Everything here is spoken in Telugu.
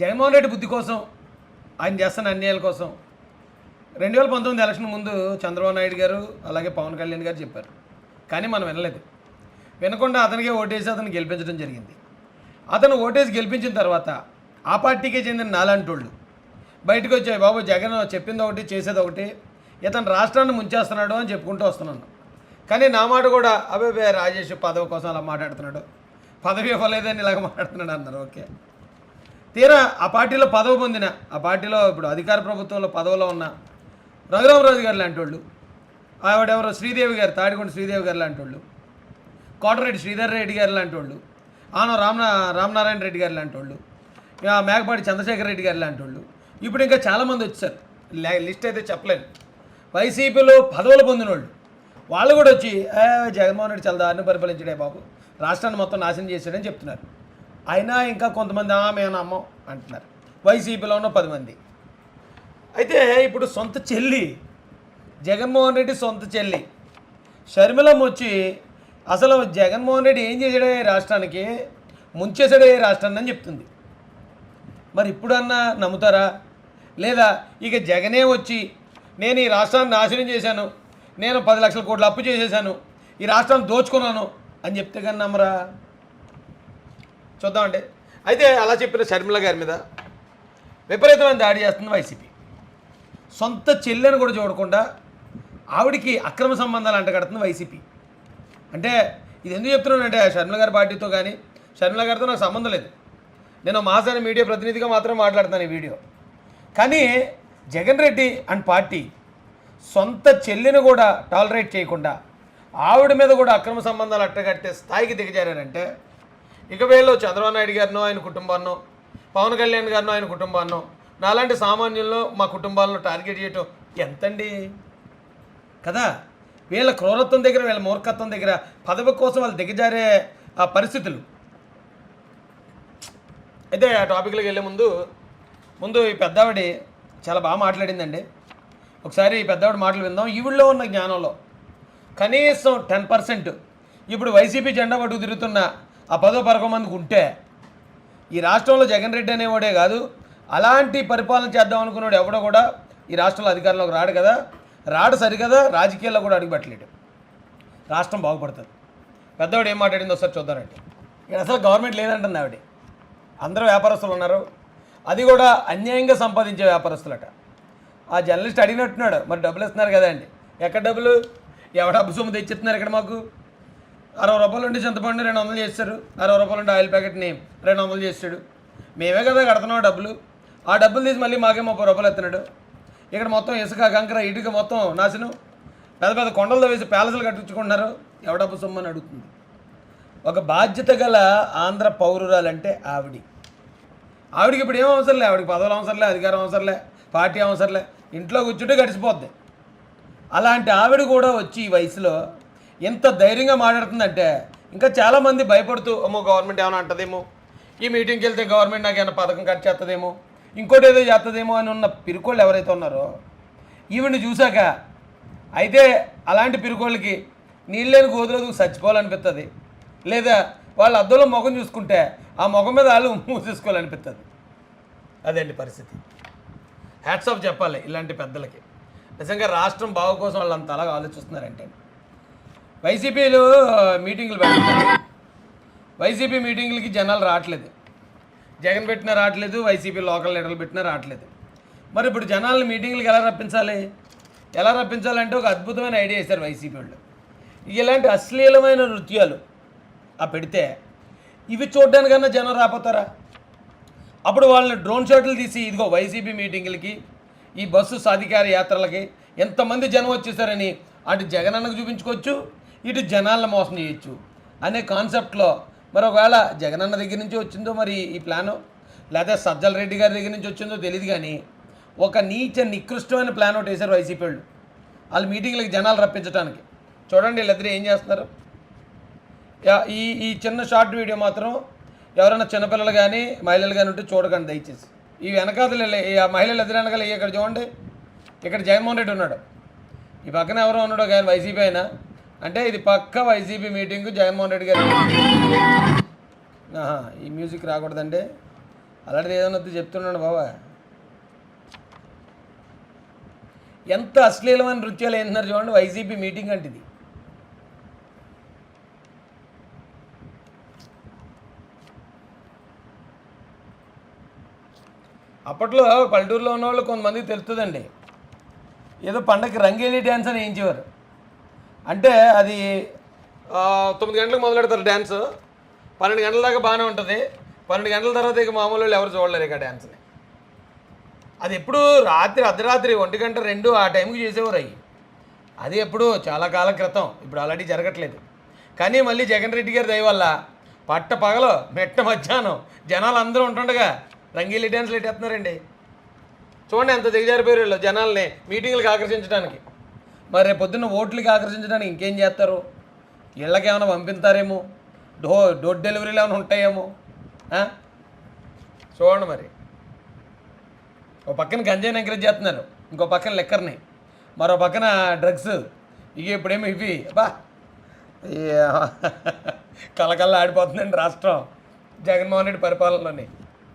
జగన్మోహన్ రెడ్డి బుద్ధి కోసం ఆయన చేస్తున్న అన్యాయాల కోసం రెండు వేల పంతొమ్మిది ఎలక్షన్ ముందు చంద్రబాబు నాయుడు గారు అలాగే పవన్ కళ్యాణ్ గారు చెప్పారు. కానీ మనం వినలేదు. వినకుండా అతనికే ఓటేసి అతను గెలిపించడం జరిగింది. అతను ఓటేసి గెలిపించిన తర్వాత ఆ పార్టీకే చెందిన నాలాంటోళ్ళు బయటకు వచ్చాయి బాబు జగన్ చెప్పింది ఒకటి చేసేది ఒకటి ఇతను రాష్ట్రాన్ని ముంచేస్తున్నాడు అని చెప్పుకుంటూ వస్తున్నాను. కానీ నా మాట కూడా అబ్బాయి రాజేష్ పదవి కోసం అలా మాట్లాడుతున్నాడు. పదవి ఇవ్వలేదని ఇలాగ మాట్లాడుతున్నాడు అన్నారు. ఓకే. తీరా ఆ పార్టీలో పదవి పొందిన ఆ పార్టీలో ఇప్పుడు అధికార ప్రభుత్వంలో పదవిలో ఉన్న రఘురామరాజు గారు లాంటి వాళ్ళు ఆవిడెవరో శ్రీదేవి గారు తాడికొండ శ్రీదేవి గారు లాంటి వాళ్ళు కోటరెడ్డి శ్రీధర్ రెడ్డి గారు లాంటి వాళ్ళు ఆనో రామనా రామనారాయణ రెడ్డి గారు లాంటి వాళ్ళు ఇక మేకపాటి చంద్రశేఖర్ రెడ్డి గారు లాంటి వాళ్ళు ఇప్పుడు ఇంకా చాలామంది వచ్చారు. లిస్ట్ అయితే చెప్పలేను. వైసీపీలో పదవులు పొందిన వాళ్ళు వాళ్ళు కూడా వచ్చి జగన్మోహన్ రెడ్డి చాలా దారిని పరిపాలించడే బాబు. రాష్ట్రాన్ని మొత్తం నాశనం చేశాడని చెప్తున్నారు. అయినా ఇంకా కొంతమంది ఆమె అమ్మం అంటున్నారు. వైసీపీలో ఉన్న పది మంది. అయితే ఇప్పుడు సొంత చెల్లి జగన్మోహన్ రెడ్డి సొంత చెల్లి షర్మిలం వచ్చి అసలు జగన్మోహన్ రెడ్డి ఏం చేశాడే ఈ రాష్ట్రానికి? ముంచేశాడే ఈ రాష్ట్రాన్ని అని చెప్తుంది. మరి ఇప్పుడన్నా నమ్ముతారా? లేదా ఇక జగనే వచ్చి నేను ఈ రాష్ట్రాన్ని నాశనం చేశాను నేను పది లక్షల కోట్లు అప్పు చేసేసాను ఈ రాష్ట్రాన్ని దోచుకున్నాను అని చెప్తే కానీ నమ్మరా? చూద్దామండి. అయితే అలా చెప్పిన షర్మిల గారి మీద విపరీతమైన దాడి చేస్తుంది వైసీపీ. సొంత చెల్లెని కూడా చూడకుండా ఆవిడికి అక్రమ సంబంధాలు అంటగడుతుంది వైసీపీ. అంటే ఇది ఎందుకు చెప్తున్నానంటే షర్మిల గారి పార్టీతో కానీ షర్మిల గారితో నాకు సంబంధం లేదు. నేను మహాసాని మీడియా ప్రతినిధిగా మాత్రం మాట్లాడుతాను ఈ వీడియో. కానీ జగన్ రెడ్డి అండ్ పార్టీ సొంత చెల్లిని కూడా టాలరేట్ చేయకుండా ఆవిడ మీద కూడా అక్రమ సంబంధాలు అట్టగట్టే స్థాయికి దిగజారంటే ఇక వీళ్ళు చంద్రబాబు నాయుడు గారినో ఆయన కుటుంబాన్నో పవన్ కళ్యాణ్ గారినో ఆయన కుటుంబాన్నో నాలాంటి సామాన్యుల్లో మా కుటుంబాలను టార్గెట్ చేయటం ఎంతండి? కదా? వీళ్ళ క్రూరత్వం దగ్గర వీళ్ళ మూర్ఖత్వం దగ్గర పదవి కోసం వాళ్ళు దిగజారే ఆ పరిస్థితులు. అయితే ఆ టాపిక్లోకి వెళ్ళే ముందు ముందు ఈ పెద్దావిడి చాలా బాగా మాట్లాడిందండి. ఒకసారి ఈ పెద్దవాడి మాటలు విందాం. ఈవిడలో ఉన్న జ్ఞానంలో కనీసం టెన్ పర్సెంట్ ఇప్పుడు వైసీపీ జెండా పట్టుకు తిరుగుతున్న ఆ పదో పరకం మందికి ఉంటే ఈ రాష్ట్రంలో జగన్ రెడ్డి అనేవాడే కాదు అలాంటి పరిపాలన చేద్దాం అనుకున్నాడు ఎవడో కూడా ఈ రాష్ట్రంలో అధికారంలోకి రాడు కదా. రాడు సరికదా రాజకీయాల్లో కూడా అడుగుపెట్టలేడు. రాష్ట్రం బాగుపడుతుంది. పెద్దవాడు ఏం మాట్లాడిందో ఒకసారి చూద్దారండి ఇక్కడ అసలు గవర్నమెంట్ లేదంటుంది ఆవిడ. అందరూ వ్యాపారస్తులు ఉన్నారు. అది కూడా అన్యాయంగా సంపాదించే వ్యాపారస్తులట. ఆ జర్నలిస్ట్ అడిగినట్టున్నాడు మరి డబ్బులు ఇస్తున్నారు కదా అండి. ఎక్కడ డబ్బులు? ఎవడ డబ్బు సొమ్ము తెచ్చిస్తున్నారు ఇక్కడ మాకు? అరవై రూపాయలు ఉండి చింతపండు రెండు వందలు చేస్తారు. అరవై రూపాయలు ఉండి ఆయిల్ ప్యాకెట్ని రెండు వందలు చేస్తాడు. మేమే కదా కడుతున్నాం డబ్బులు. ఆ డబ్బులు తీసి మళ్ళీ మాకే ముప్పై రూపాయలు ఎత్తున్నాడు. ఇక్కడ మొత్తం ఇసుక కంకర ఇటుక మొత్తం నాశనం. పెద్ద పెద్ద కొండలతో వేసి ప్యాలెస్లు కట్టించుకుంటున్నారు. ఎవడబ్బు సొమ్ము అని అడుగుతుంది. ఒక బాధ్యత గల ఆంధ్ర పౌరురాలంటే ఆవిడి. ఆవిడికి ఇప్పుడు ఏం అవసరం లే? ఆవిడకి పదవులు అవసరంలే అధికారం అవసరంలే పార్టీ అవసరంలే ఇంట్లో కూర్చుంటే గడిచిపోద్ది. అలాంటి ఆవిడ కూడా వచ్చి ఈ వయసులో ఎంత ధైర్యంగా మాట్లాడుతుందంటే ఇంకా చాలామంది భయపడుతూ అమ్మో గవర్నమెంట్ ఏమైనా అంటదేమో? ఈ మీటింగ్కి వెళ్తే గవర్నమెంట్ నాకు ఏమైనా పథకం కట్ చేస్తుందేమో ఇంకోటి ఏదో చేస్తుందేమో అని ఉన్న పిరుకోళ్ళు ఎవరైతే ఉన్నారో ఈవిని చూశాక అయితే అలాంటి పిరుకోళ్ళకి నీళ్ళని గోధులకు చచ్చిపోవాలనిపిస్తుంది లేదా వాళ్ళ అద్దంలో ముఖం చూసుకుంటే ఆ ముఖం మీద వాళ్ళు మూసేసుకోవాలనిపిస్తుంది అదండి పరిస్థితి? హ్యాట్స్ ఆఫ్ చెప్పాలి ఇలాంటి పెద్దలకి. నిజంగా రాష్ట్రం బాగు కోసం వాళ్ళు అంత అలాగా ఆలోచిస్తున్నారంటే. వైసీపీలో మీటింగులు పెడుతున్నారు వైసీపీ మీటింగులకి జనాలు రావట్లేదు. జగన్ పెట్టినా రావట్లేదు వైసీపీ లోకల్ లీడర్లు పెట్టినా రావట్లేదు. మరి ఇప్పుడు జనాలను మీటింగులకు ఎలా రప్పించాలి? ఎలా రప్పించాలంటే ఒక అద్భుతమైన ఐడియా ఇస్తారు వైసీపీ వాళ్ళు. ఇలాంటి అశ్లీలమైన నృత్యాలు ఆ పెడితే ఇవి చూడడానికన్నా జనం రాపోతారా? అప్పుడు వాళ్ళని డ్రోన్ షాట్లు తీసి ఇదిగో వైసీపీ మీటింగులకి ఈ బస్సు సాధికార యాత్రలకి ఎంతమంది జనం వచ్చేసారని అటు జగనన్నకు చూపించుకోవచ్చు ఇటు జనాలను మోసం చేయొచ్చు అనే కాన్సెప్ట్లో మరి ఒకవేళ జగనన్న దగ్గర నుంచి వచ్చిందో మరి ఈ ప్లాను? లేదా సజ్జల రెడ్డి గారి దగ్గర నుంచి వచ్చిందో తెలియదు కానీ ఒక నీచ నికృష్టమైన ప్లాన్ ఒకటి వేశారు వైసీపీ వాళ్ళు. వాళ్ళ మీటింగ్లకు జనాలు రప్పించడానికి చూడండి వీళ్ళిద్దరు ఏం చేస్తున్నారు? ఈ ఈ చిన్న షార్ట్ వీడియో మాత్రం ఎవరైనా చిన్నపిల్లలు కానీ మహిళలు కానీ ఉంటే చూడకండి దయచేసి. ఈ వెనకాతలు ఈ ఆ మహిళలు ఎదురు వెనకాల ఇక్కడ చూడండి. ఇక్కడ జగన్మోహన్ రెడ్డి ఉన్నాడు. ఈ పక్కన ఎవరో ఉన్నాడో కానీ వైసీపీ అయినా అంటే ఇది పక్క వైసీపీ మీటింగ్ జగన్మోహన్ రెడ్డి గారు ఆహా, ఈ మ్యూజిక్ రాకూడదండి. అలాంటిది ఏదైనా వద్దు చెప్తున్నాడు బాబా. ఎంత అశ్లీలమైన నృత్యాలు ఏంటున్నారు చూడండి వైసీపీ మీటింగ్ అంటే ఇది అప్పట్లో పల్లెటూరులో ఉన్న వాళ్ళు కొంతమందికి తెలుస్తుందండి. ఏదో పండగకి రంగేలి డ్యాన్స్ అని వేయించేవారు. అంటే అది తొమ్మిది గంటలకు మొదలెడతారు డ్యాన్స్. పన్నెండు గంటల దాకా బాగానే ఉంటుంది. పన్నెండు గంటల తర్వాత ఇక మామూలు వాళ్ళు ఎవరు చూడలేరు ఇక డ్యాన్స్ని. అది ఎప్పుడు రాత్రి అర్ధరాత్రి ఒంటి గంట రెండు ఆ టైంకి చేసేవారు అవి అది ఎప్పుడు చాలా కాలం క్రితం. ఇప్పుడు ఆల్రెడీ జరగట్లేదు. కానీ మళ్ళీ జగన్ రెడ్డి గారి దయ వల్ల పట్ట పగలు మెట్ట మధ్యాహ్నం జనాలు అందరూ ఉంటుండగా రంగీలి డ్యాన్స్లు ఎట్టేస్తున్నారండి. చూడండి ఎంత దిగజారిపోయారు వీళ్ళు జనాల్ని మీటింగ్లకు ఆకర్షించడానికి. మరి రేపు పొద్దున్న ఓట్లకి ఆకర్షించడానికి ఇంకేం చేస్తారు? ఇళ్ళకి ఏమైనా పంపిస్తారేమో? డో డోర్ డెలివరీలు ఏమైనా ఉంటాయేమో? చూడండి మరి. ఓ పక్కన గంజాయిని ఎంకరేజ్ చేస్తున్నారు. ఇంకో పక్కన లెక్కర్ని. మరో పక్కన డ్రగ్స్. ఇక ఇప్పుడేమో ఇవి. బా కలకల్లా ఆడిపోతుందండి రాష్ట్రం. జగన్మోహన్ రెడ్డి పరిపాలనలోని.